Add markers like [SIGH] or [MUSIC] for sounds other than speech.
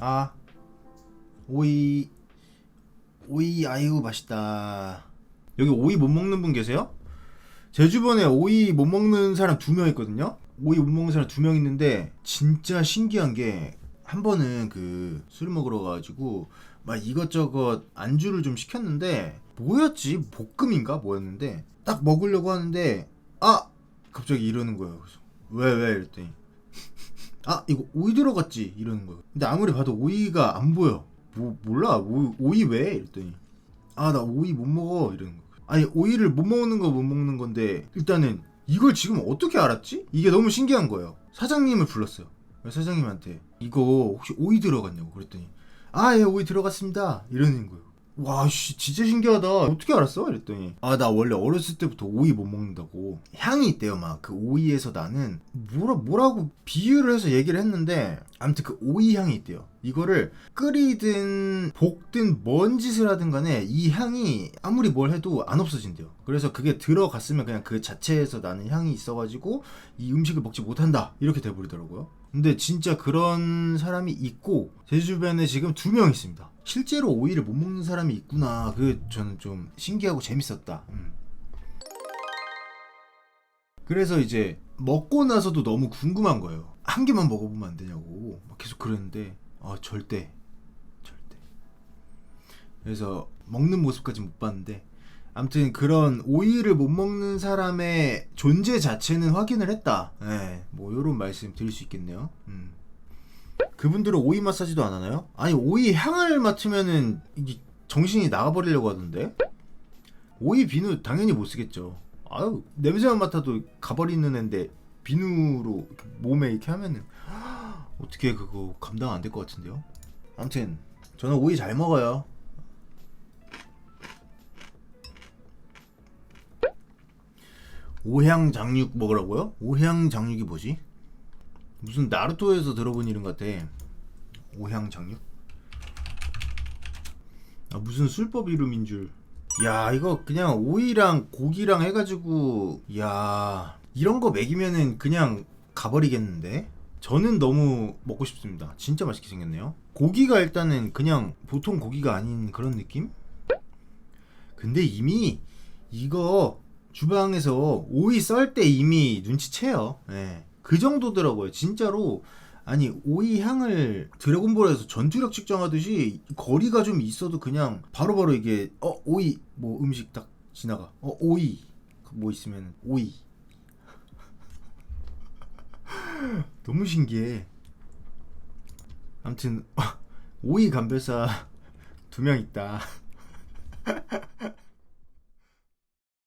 아 오이 오이 아유 맛있다. 여기 오이 못 먹는 분 계세요? 제 주변에 오이 못 먹는 사람 두 명 있거든요? 오이 못 먹는 사람 두 명 있는데 진짜 신기한 게 한 번은 그 술을 먹으러 가가지고 막 이것저것 안주를 좀 시켰는데 뭐였지? 볶음인가? 뭐였는데 딱 먹으려고 하는데 아! 갑자기 이러는 거예요. 그래서 왜 왜? 이랬더니 아 이거 오이 들어갔지? 이러는 거예요. 근데 아무리 봐도 오이가 안 보여. 뭐 몰라. 오이, 오이 왜? 이랬더니 아 나 오이 못 먹어. 이러는 거예요. 아니 오이를 못 먹는 거 못 먹는 건데 일단은 이걸 지금 어떻게 알았지? 이게 너무 신기한 거예요. 사장님을 불렀어요. 사장님한테? 이거 혹시 오이 들어갔냐고 그랬더니 아 예 오이 들어갔습니다. 이러는 거예요 와 씨 진짜 신기하다. 어떻게 알았어? 이랬더니 아 나 원래 어렸을 때부터 오이 못 먹는다고. 향이 있대요 막. 그 오이에서 나는 뭐라 뭐라고 비유를 해서 얘기를 했는데 아무튼 그 오이 향이 있대요. 이거를 끓이든 볶든 뭔 짓을 하든 간에 이 향이 아무리 뭘 해도 안 없어진대요. 그래서 그게 들어갔으면 그냥 그 자체에서 나는 향이 있어가지고 이 음식을 먹지 못한다. 이렇게 돼버리더라고요. 근데 진짜 그런 사람이 있고 제 주변에 지금 두 명 있습니다 실제로 오이를 못 먹는 사람이 있구나 그게 저는 좀 신기하고 재밌었다 음. 그래서 이제 먹고 나서도 너무 궁금한 거예요 한 개만 먹어보면 안 되냐고 막 계속 그랬는데 아 절대 절대 그래서 먹는 모습까지 못 봤는데 아무튼 그런 오이를 못 먹는 사람의 존재 자체는 확인을 했다. 예, 뭐 이런 말씀 드릴 수 있겠네요. 음. 그분들은 오이 마사지도 안 하나요? 아니 오이 향을 맡으면은 이게 정신이 나가버리려고 하던데. 오이 비누 당연히 못 쓰겠죠. 아유 냄새만 맡아도 가버리는 앤데 비누로 몸에 이렇게 하면은 [GASPS] 어떻게 그거 감당 안 될 것 같은데요? 아무튼 저는 오이 잘 먹어요. 오향 장육 먹으라고요? 오향 장육이 뭐지? 무슨 나루토에서 들어본 이름 같아. 오향 장육? 아 무슨 술법 이름인 줄. 야 이거 그냥 오이랑 고기랑 해가지고 야 이런 거 먹이면은 그냥 가버리겠는데? 저는 너무 먹고 싶습니다. 진짜 맛있게 생겼네요. 고기가 일단은 그냥 보통 고기가 아닌 그런 느낌? 근데 이미 이거 주방에서 오이 썰 때 이미 눈치채요. 예. 그 정도더라고요. 진짜로 아니 오이 향을 드래곤볼에서 전투력 측정하듯이 거리가 좀 있어도 그냥 바로바로 이게 어 오이 뭐 음식 딱 지나가 어 오이 뭐 있으면 오이 [LAUGHS] 너무 신기해. 아무튼 [LAUGHS] 오이 감별사 두 명 있다. [LAUGHS]